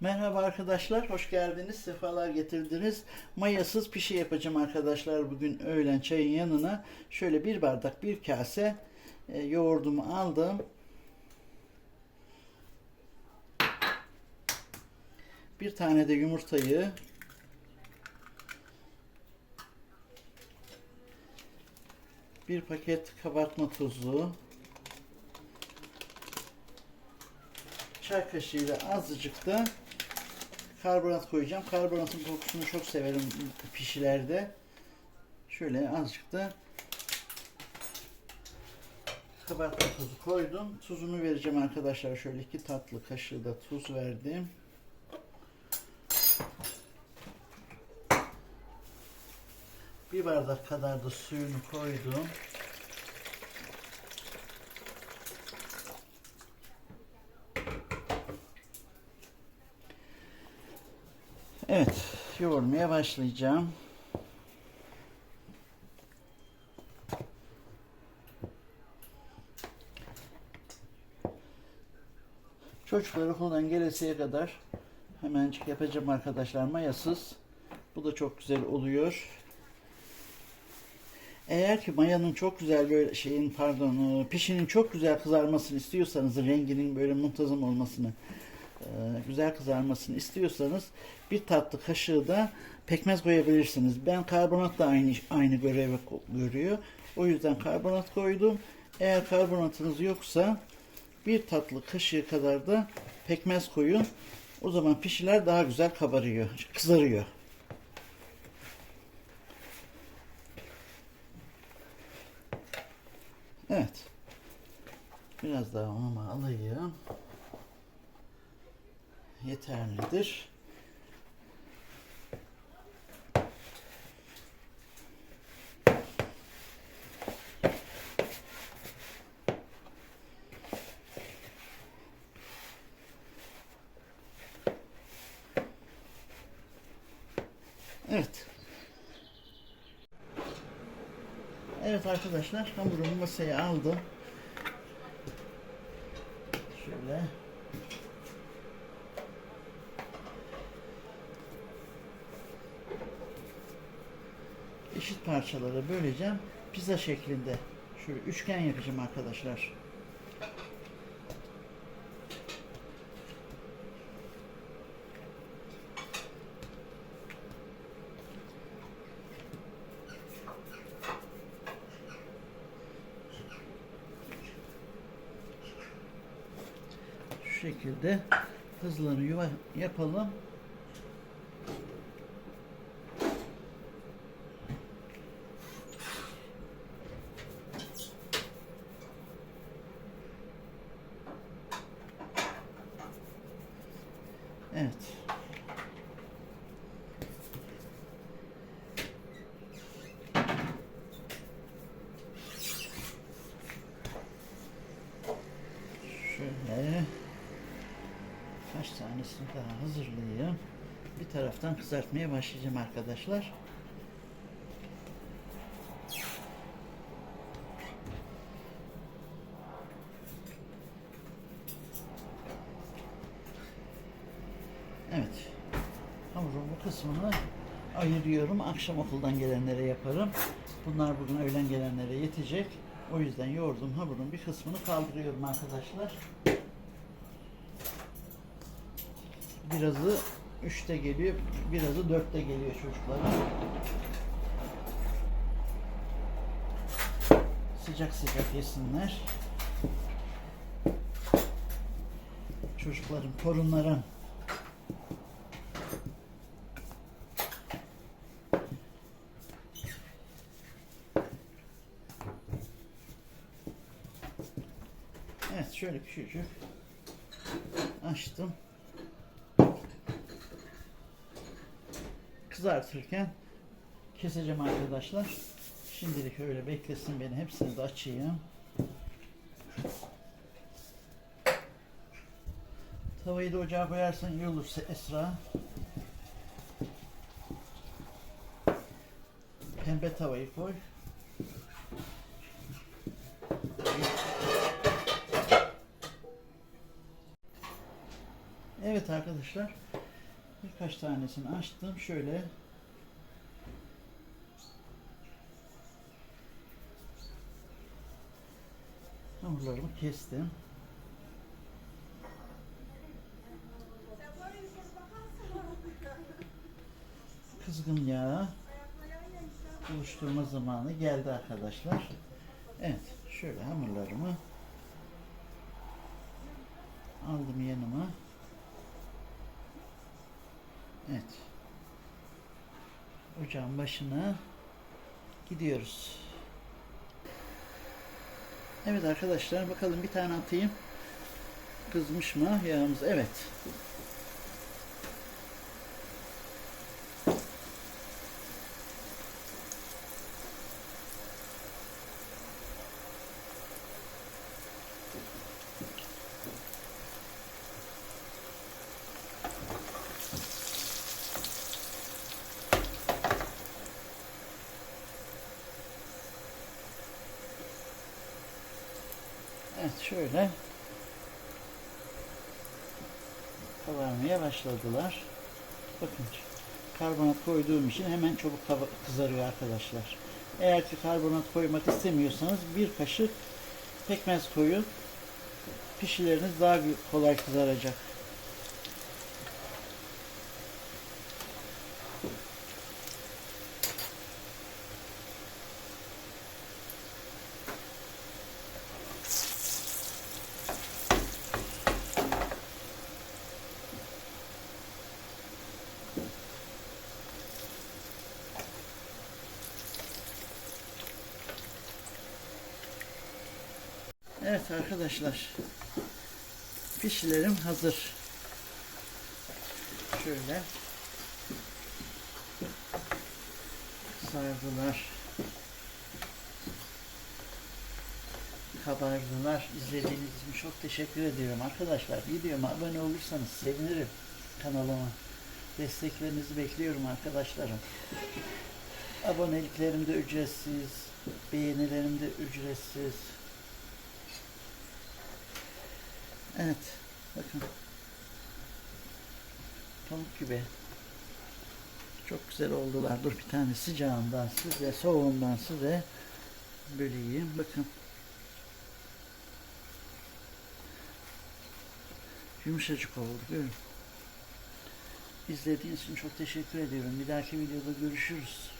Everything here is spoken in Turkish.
Merhaba arkadaşlar, hoş geldiniz, sefalar getirdiniz. Mayasız pişi yapacağım arkadaşlar bugün öğlen çayın yanına. Şöyle bir bardak, bir kase e, yoğurdumu aldım. Bir tane de yumurtayı bir paket kabartma tozu çay kaşığıyla azıcık da karbonat koyacağım. Karbonatın kokusunu çok severim pişilerde. Şöyle azıcık da kabartma tozu koydum. Tuzunu vereceğim arkadaşlar. Şöyle iki tatlı kaşığı da tuz verdim. Bir bardak kadar da suyunu koydum. Evet, yoğurmaya başlayacağım. Çocuklar okuldan gelesiye kadar hemencik yapacağım arkadaşlar mayasız. Bu da çok güzel oluyor. Eğer ki mayanın çok güzel böyle şeyin pardon e, pişinin çok güzel kızarmasını istiyorsanız renginin böyle muntazam olmasını güzel kızarmasını istiyorsanız bir tatlı kaşığı da pekmez koyabilirsiniz. Ben karbonat da aynı aynı görevi görüyor. O yüzden karbonat koydum. Eğer karbonatınız yoksa bir tatlı kaşığı kadar da pekmez koyun. O zaman pişiler daha güzel kabarıyor, kızarıyor. Evet. Biraz daha unumu alayım. Yeterlidir. Evet. Evet arkadaşlar hamurumu masaya aldım. Şöyle. Eşit parçalara böleceğim. Pizza şeklinde. Şöyle üçgen yapacağım arkadaşlar. Şu şekilde hızlarını yuva yapalım. Evet. Şöyle kaç tanesini daha hazırlayayım. Bir taraftan kızartmaya başlayacağım arkadaşlar. Evet. Hamurun bu kısmını ayırıyorum. Akşam okuldan gelenlere yaparım. Bunlar bugün öğlen gelenlere yetecek. O yüzden yoğurdum hamurun bir kısmını kaldırıyorum arkadaşlar. Birazı 3'te geliyor, birazı 4'te geliyor çocuklara. Sıcak sıcak yesinler. Çocuklarım, torunlarım. Evet şöyle küçücük açtım. Kızartırken keseceğim arkadaşlar. Şimdilik öyle beklesin beni. Hepsini de açayım. Tavayı da ocağa koyarsan iyi olur Esra. Pembe tavayı koy. Evet arkadaşlar. Birkaç tanesini açtım. Şöyle hamurlarımı kestim. Kızgın yağı oluşturma zamanı geldi arkadaşlar. Evet, şöyle hamurlarımı aldım yanıma. Evet. Ocağın başına gidiyoruz. Evet arkadaşlar bakalım bir tane atayım. Kızmış mı yağımız? Evet. Evet şöyle kabarmaya başladılar. Bakın karbonat koyduğum için hemen çabuk kızarıyor arkadaşlar. Eğer ki karbonat koymak istemiyorsanız bir kaşık pekmez koyun. Pişileriniz daha kolay kızaracak. Evet arkadaşlar. Pişilerim hazır. Şöyle sardılar. Kabardılar. İzlediğiniz için çok teşekkür ediyorum arkadaşlar. Videoma abone olursanız sevinirim kanalıma. Desteklerinizi bekliyorum arkadaşlarım. Aboneliklerim de ücretsiz. Beğenilerim de ücretsiz. Evet. Bakın. Pamuk gibi. Çok güzel oldular. Dur bir tane sıcağından size, soğuğundan size böleyim. Bakın. Yumuşacık oldu. Görün. İzlediğiniz için çok teşekkür ediyorum. Bir dahaki videoda görüşürüz.